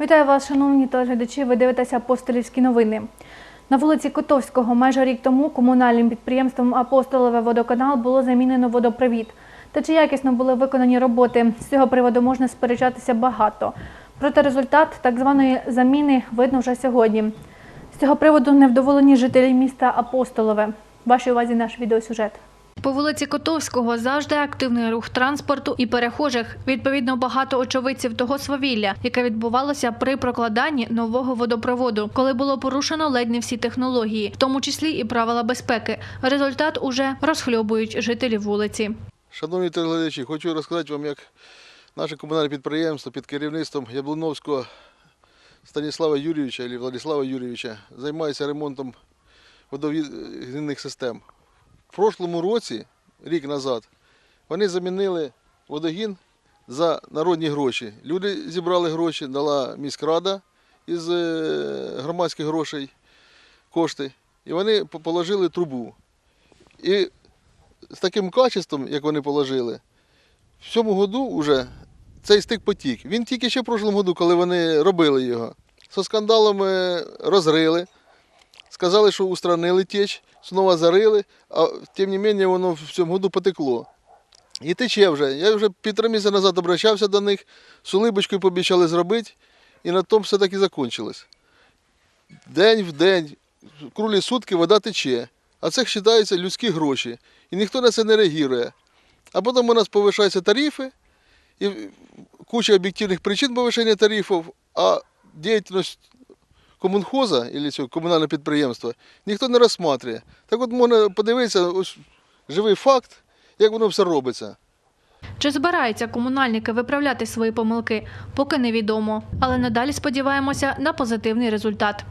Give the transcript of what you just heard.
Вітаю вас, шановні телеглядачі. Ви дивитеся апостолівські новини. На вулиці Котовського майже рік тому комунальним підприємством Апостолове водоканал було замінено водопровід. Та чи якісно були виконані роботи? З цього приводу можна сперечатися багато. Проте результат так званої заміни видно вже сьогодні. З цього приводу невдоволені жителі міста Апостолове. Вашій увазі наш відеосюжет. По вулиці Котовського завжди активний рух транспорту і перехожих. Відповідно, багато очевидців того свавілля, яке відбувалося при прокладанні нового водопроводу, коли було порушено ледь не всі технології, в тому числі і правила безпеки. Результат уже розхльобують жителі вулиці. Шановні телеглядачі, хочу розказати вам, як наше комунальне підприємство під керівництвом Яблуновського Станіслава Юрійовича або Владислава Юрійовича займається ремонтом водовідних систем. В прошлому році, рік назад, вони замінили водогін за народні гроші. Люди зібрали гроші, дала міськрада із е, громадських грошей кошти, і вони положили трубу. І з таким качеством, як вони положили, в цьому году вже цей стик потік. Він тільки ще в прошлому году, коли вони робили його. Со скандалами розрили, сказали, що устранили теч, знову зарили, а тим не менше воно в цьому году потекло. І тече вже. Я вже півтора місяця назад обращався до них, з улибочкою пообіцяли зробити, і на тому все так і закінчилось. День в день, крулі сутки вода тече. А це вважаються людські гроші. І ніхто на це не реагує. А потім у нас повишаються тарифи, і куча об'єктивних причин повишення тарифів, а діяльність комунхоза цього комунального підприємства ніхто не розсматрює. Так от можна подивитися, ось живий факт, як воно все робиться. Чи збираються комунальники виправляти свої помилки, поки невідомо. Але надалі сподіваємося на позитивний результат.